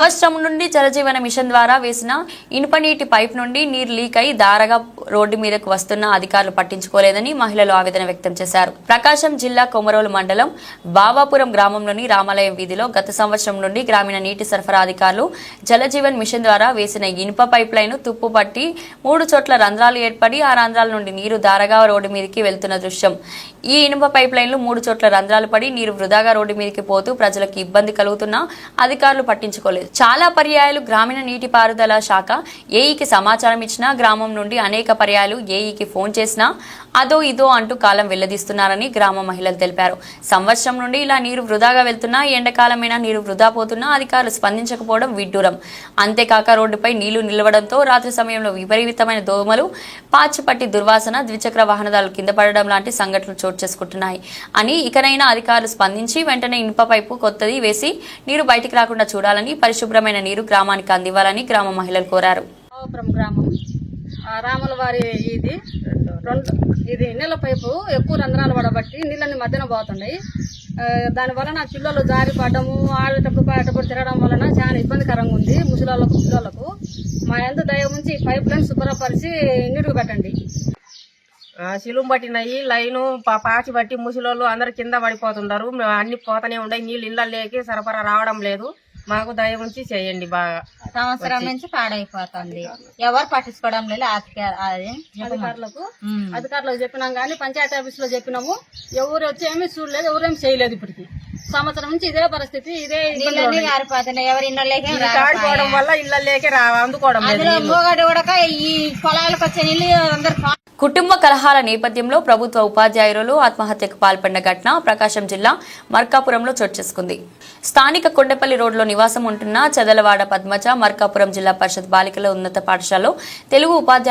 సంవత్సరం నుండి జలజీవన మిషన్ ద్వారా వేసిన ఇనుప నీటి పైప్ నుండి నీరు లీక్ అయి దారగా రోడ్డు మీదకు వస్తున్న అధికారులు పట్టించుకోలేదని మహిళలు ఆవేదన వ్యక్తం చేశారు. ప్రకాశం జిల్లా కొమరోలు మండలం బాబాపురం గ్రామంలోని రామాలయం వీధిలో గత సంవత్సరం నుండి గ్రామీణ నీటి సరఫరా అధికారులు జలజీవన్ మిషన్ ద్వారా వేసిన ఇనుప పైప్ లైన్ తుప్పు పట్టి మూడు చోట్ల రంధ్రాలు ఏర్పడి ఆ రంధ్రాల నుండి నీరు దారగా రోడ్డు మీదకి వెళ్తున్న దృశ్యం. ఈ ఇనుప పైప్ లైన్లు మూడు చోట్ల రంధ్రాలు పడి నీరు వృధాగా రోడ్డు మీదకి పోతూ ప్రజలకు ఇబ్బంది కలుగుతున్నా అధికారులు పట్టించుకోలేదు. చాలా పర్యాయాలు గ్రామీణ నీటిపారుదల శాఖ ఏఈకి సమాచారం ఇచ్చినా గ్రామం నుండి అనేక పర్యాయాలు ఏఈకి ఫోన్ చేసినా అదో ఇదో అంటూ కాలం వెల్లదీస్తున్నారని గ్రామ మహిళలు తెలిపారు. సంవత్సరం నుండి ఇలా నీరు వృధాగా వెళ్తున్నా ఎండాకాలమైనా నీరు వృధా పోతున్నా అధికారులు స్పందించకపోవడం విడ్డూరం. అంతేకాక రోడ్డుపై నీళ్ళు నిలవడంతో రాత్రి సమయంలో విపరీతమైన దోమలు పాచిపట్టి దుర్వాసన ద్విచక్ర వాహనదారులు కింద పడడం లాంటి సంఘటనలు చోటు చేసుకుంటున్నాయి అని ఇకనైనా అధికారులు స్పందించి వెంటనే ఇనుప పైపు కొత్తది వేసి నీరు బయటికి రాకుండా చూడాలని పరిశుభ్రమైన నీరు గ్రామానికి అందివ్వాలని గ్రామ మహిళలు కోరారు. గ్రామం. ఆ రాముల వారి ఇది. రెండు ఇది నీళ్ళ పైపు ఎక్కువ రంధ్రాలు పడబట్టి నీళ్ళని మధ్యన పోతున్నాయి. ఆ, దాని వలన పిల్లలు జారి పడడము ఆడేటప్పుడు పాడేటప్పుడు తిరగడం వలన చాలా ఇబ్బందికరంగా ఉంది ముసలాళ్ళకు పిల్లలకు. మా ఎంత దయ ఉంచి పైప్ లైన్ శుభ్రపరిచి నీటికి పెట్టండి. శిలుం పట్టినాయి లైను పా- పాచి పట్టి ముసలోళ్ళు అందరు కింద పడిపోతున్నారు అన్ని పోతనే ఉన్నాయి నీళ్ళు ఇళ్ళకి సరఫరా రావడం లేదు. మాకు దయ ఉంచి చేయండి బాగా. సంవత్సరం నుంచి పాడైపోతుంది. ఎవరు పట్టించుకోవడం లేదు అది అధికారులకు. అధికారులకు చెప్పినాం కానీ పంచాయతీ ఆఫీస్లో చెప్పినాము. ఎవరు వచ్చి ఏమీ చూడలేదు ఎవరేమి చేయలేదు ఇప్పటికి. సంవత్సరం నుంచి ఇదే పరిస్థితి ఇదే ఉన్నాయి. గారిపోతున్నాయి ఎవరి ఇళ్ళలోకి వల్ల రా అందుకోవడం మూగడు కూడా ఈ పొలాలకు వచ్చే నీళ్ళు అందరు కుటుంబ కలహాల నేపథ్యంలో ప్రభుత్వ ఉపాధ్యాయులు ఆత్మహత్యకు పాల్పడిన ఘటన ప్రకాశం జిల్లా మర్కాపురంలో చోటు చేసుకుంది. స్థానిక కొండపల్లి రోడ్లో నివాసం ఉంటున్న చదలవాడ పద్మజ మర్కాపురం జిల్లా పరిషత్ బాలికల ఉన్నత పాఠశాలలో తెలుగు ఉపాధ్యాయురాలు